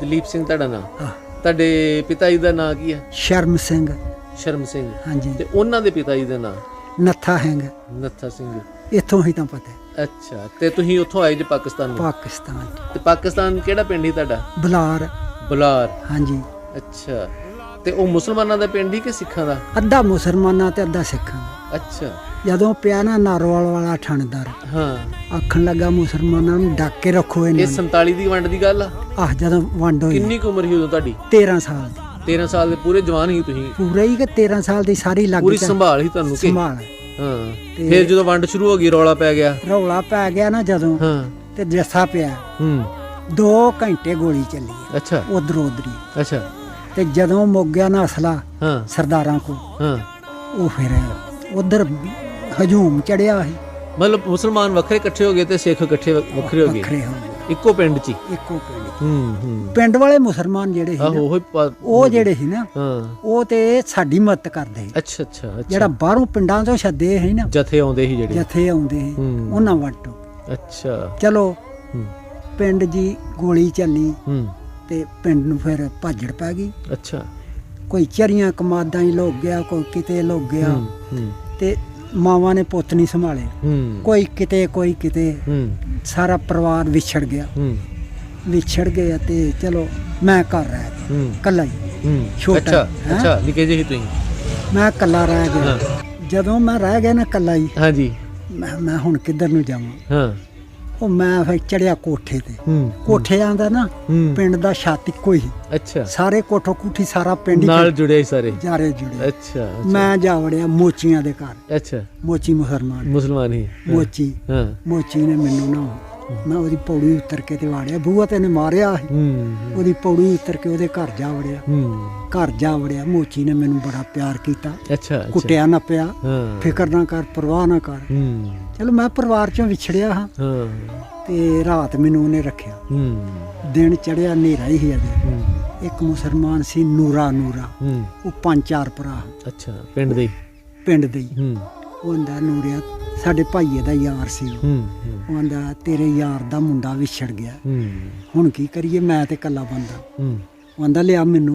ਦਲੀਪ ਸਿੰਘ ਤੁਹਾਡਾ ਨਾਮ ਹਾਂ। ਤੁਹਾਡੇ ਪਿਤਾ ਜੀ ਦਾ ਨਾਮ ਕੀ ਹੈ? ਸ਼ਰਮ ਸਿੰਘ। ਸ਼ਰਮ ਸਿੰਘ। ਹਾਂਜੀ। ਤੇ ਉਹਨਾਂ ਦੇ ਪਿਤਾ ਜੀ ਦਾ ਨਾਮ ਨੱਥਾ ਹੈਂਗ ਨੱਥਾ ਸਿੰਘ। ਇੱਥੋਂ ਹੀ ਤਾਂ ਪਤਾ ਹੈ, ਅੱਛਾ ਤੇ ਤੁਸੀਂ ਉੱਥੋਂ ਆਏ ਜੇ ਪਾਕਿਸਤਾਨ ਨੂੰ? ਪਾਕਿਸਤਾਨ। ਤੇ ਪਾਕਿਸਤਾਨ ਕਿਹੜਾ ਪਿੰਡ ਸੀ ਤੁਹਾਡਾ? ਬਲਾਰ। ਬੁਲਾਰ। ਹਾਂਜੀ। ਅੱਛਾ। ਤੇ ਉਹ ਮੁਸਲਮਾਨਾਂ ਦਾ ਪਿੰਡ ਹੀ ਕਿ ਸਿੱਖਾਂ ਦਾ? ਅੱਧਾ ਮੁਸਲਮਾਨਾਂ ਤੇ ਅੱਧਾ ਸਿੱਖਾਂ ਦਾ। ਅੱਛਾ। ਜਦੋਂ ਪਿਆ ਨਾ ਨਾਰੋਵਾਲ ਵਾਲਾ ਠਾਣੇਦਾਰ ਹਾਂ। ਆਖਣ ਲੱਗਾ ਮੁਸਲਮਾਨਾਂ ਨੂੰ ਡੱਕ ਕੇ ਰੱਖੋ ਇਹ ਇਹਨਾਂ ਨੂੰ। 47 ਦੀ ਵੰਡ ਦੀ ਗੱਲ ਆ? ਆਹ ਜਦੋਂ ਵੰਡ ਹੋਈ। ਕਿੰਨੀ ਕੁ ਉਮਰ ਸੀ ਉਦੋਂ ਤੁਹਾਡੀ? 13 ਸਾਲ ਦੀ। 13 ਸਾਲ ਦੇ ਪੂਰੇ ਜਵਾਨ ਹੀ ਤੁਸੀਂ? ਪੂਰਾ ਹੀ ਕਿ 13 ਸਾਲ ਦੀ ਸਾਰੀ ਲੱਗ ਪੂਰੀ ਸੰਭਾਲ ਹੀ ਤੁਹਾਨੂੰ ਕਿ? ਸੰਭਾਲ। ਹਾਂ। ਫਿਰ ਜਦੋਂ ਵੰਡ ਸ਼ੁਰੂ ਹੋ ਗਈ ਰੌਲਾ ਪੈ ਗਿਆ? ਰੌਲਾ ਪੈ ਗਿਆ ਨਾ ਜਦੋਂ ਹਾਂ। ਤੇ ਜੱਸਾ ਪਿਆ। ਹੂੰ। 2 ਘੰਟੇ ਗੋਲੀ ਚੱਲੀ ਅੱਛਾ। ਉਧਰ ਉਧਰੀ। ਅੱਛਾ। ਤੇ ਜਦੋਂ ਮੁੱਕ ਗਿਆ ਨਾ ਅਸਲਾ ਹਾਂ। ਸਰਦਾਰਾਂ ਕੋ ਹਾਂ। ਉਹ ਫਿਰ ਉਧਰ ਹਜੂਮ ਚੜਿਆ ਸੀ। ਮਤਲਬ ਮੁਸਲਮਾਨ ਵੱਖਰੇ ਇਕੱਠੇ ਹੋ ਗਏ ਤੇ ਸਿੱਖ ਇਕੱਠੇ ਵੱਖਰੇ ਹੋ ਗਏ? ਵੱਖਰੇ ਹੋ ਗਏ। ਇੱਕੋ ਪਿੰਡ 'ਚ ਹੀ? ਇੱਕੋ ਪਿੰਡ ਹੂੰ ਹੂੰ। ਪਿੰਡ ਵਾਲੇ ਮੁਸਲਮਾਨ ਜਿਹੜੇ ਸੀ ਨਾ ਉਹ ਹੀ ਜਿਹੜੇ ਸੀ ਨਾ ਹਾਂ। ਉਹ ਤੇ ਸਾਡੀ ਮਦਦ ਕਰਦੇ ਅੱਛਾ ਅੱਛਾ ਅੱਛਾ। ਜਿਹੜਾ ਬਾਹਰੋਂ ਪਿੰਡਾਂ ਤੋਂ ਛੱਦੇ ਸੀ ਨਾ ਜਥੇ ਆਉਂਦੇ ਸੀ ਜਿਹੜੇ। ਜਥੇ ਆਉਂਦੇ ਸੀ ਹੂੰ। ਉਹਨਾਂ ਵੱਟੋ। ਅੱਛਾ। ਚਲੋ ਹੂੰ। ਪਿੰਡ ਜੀ ਗੋਲੀ ਚੱਲੀ। ਹੂੰ। ਤੇ ਪਿੰਡ ਨੂੰ ਫਿਰ ਭਾਜੜ ਪੈ ਗਈ। ਅੱਛਾ। ਕੋਈ ਚਰੀਆਂ ਕਮਾਦਾਂ ਹੀ ਲੋਕ ਗਿਆ ਕੋਈ ਕਿਤੇ ਲੋਕ ਗਿਆ। ਤੇ ਮਾਵਾਂ ਨੇ ਪੁੱਤ ਨਹੀਂ ਸੰਭਾਲੇ। ਹੂੰ। ਕੋਈ ਕਿਤੇ ਕੋਈ ਕਿਤੇ ਹੂੰ। ਸਾਰਾ ਪਰਿਵਾਰ ਵਿਛੜ ਗਿਆ। ਹੂੰ। ਵਿਛੜ ਗਏ ਤੇ ਚਲੋ ਮੈਂ ਘਰ ਰਹਿ ਗਿਆ। ਹੂੰ। ਕੱਲਾ ਹੀ। ਹੂੰ। ਛੋਟਾ, ਅੱਛਾ? ਅੱਛਾ ਨਿੱਕੇ ਜਿਹੇ ਤੁਸੀਂ? ਮੈਂ ਕੱਲਾ ਰਹਿ ਗਿਆ। ਜਦੋਂ ਮੈਂ ਰਹਿ ਗਿਆ ਨਾ ਕੱਲਾ ਹੀ ਹਾਂਜੀ। ਮੈਂ ਮੈਂ ਹੁਣ ਕਿੱਧਰ ਨੂੰ ਜਾਵਾਂ? ਹਾਂ। ਉਹ ਮੈਂ ਫਿਰ ਚੜਿਆ ਕੋਠੇ ਤੇ। ਹੂੰ ਕੋਠੇ ਆਂਦਾ ਨਾ ਹੂੰ। ਪਿੰਡ ਦਾ ਛੱਤ ਇੱਕੋ ਹੀ। ਅੱਛਾ। ਸਾਰੇ ਕੋਠੋ ਕੋਠੀ ਸਾਰਾ ਪਿੰਡ ਹੀ ਨਾਲ ਜੁੜੇ ਸਾਰੇ। ਜਾਰੇ ਜੁੜੇ। ਅੱਛਾ ਅੱਛਾ। ਮੈਂ ਜਾ ਵੜਿਆ ਮੋਚੀਆਂ ਦੇ ਘਰ। ਅੱਛਾ। ਮੋਚੀ ਮੁਸਲਮਾਨ। ਮੁਸਲਮਾਨ ਹਾਂ, ਮੋਚੀ। ਹਾਂ। ਮੋਚੀ ਨੇ ਮੈਨੂੰ ਨਾ ਮੈਂ ਉਹਦੀ ਪੌੜੀ ਉਤਰ ਕੇ ਤੇ ਵਾੜਿਆ ਬੂਆ ਤੇ ਨੇ ਮਾਰਿਆ ਸੀ। ਹੂੰ ਉਹਦੀ ਪੌੜੀ ਉਤਰ ਕੇ ਉਹਦੇ ਘਰ ਜਾ ਵੜਿਆ। ਹੂੰ। ਘਰ ਜਾ ਵੜਿਆ ਮੋਚੀ ਨੇ ਮੈਨੂੰ ਬੜਾ ਪਿਆਰ ਕੀਤਾ। ਅੱਛਾ ਅੱਛਾ। ਕੁੱਟਿਆ ਨਾ ਪਿਆ। ਹਾਂ। ਫਿਕਰ ਨਾ ਕਰ ਪਰਵਾਹ ਨਾ ਕਰ। ਹੂੰ। ਚਲੋ ਮੈਂ ਪਰਿਵਾਰ ਚੋਂ ਵਿਛੜਿਆ ਹਾਂ। ਹਾਂ। ਤੇ ਰਾਤ ਮੈਨੂੰ ਉਹਨੇ ਰੱਖਿਆ। ਹੂੰ। ਦਿਨ ਚੜਿਆ ਹਨੇਰਾ ਹੀ ਸੀ ਅਜੇ ਹੂੰ। ਇੱਕ ਮੁਸਲਮਾਨ ਸੀ ਨੂਰਾ ਨੂਰਾ। ਹੂੰ। ਉਹ ਪੰਜ ਚਾਰ ਭਰਾ। ਅੱਛਾ ਪਿੰਡ ਦੇ। ਪਿੰਡ ਦੇ ਹੀ। ਹੂੰ। ਉਹ ਕਹਿੰਦਾ ਨੂਰਿਆ ਸਾਡੇ ਭਾਈਏ ਦਾ ਯਾਰ ਸੀ ਉਹ। ਹੂੰ ਉਹ ਕਹਿੰਦਾ ਤੇਰੇ ਯਾਰ ਦਾ ਮੁੰਡਾ ਵਿਛੜ ਗਿਆ। ਹੂੰ। ਹੁਣ ਕੀ ਕਰੀਏ? ਮੈਂ ਤੇ ਕੱਲਾ ਬੰਦਾ। ਹੂੰ। ਉਹ ਕਹਿੰਦਾ ਲਿਆ ਮੈਨੂੰ।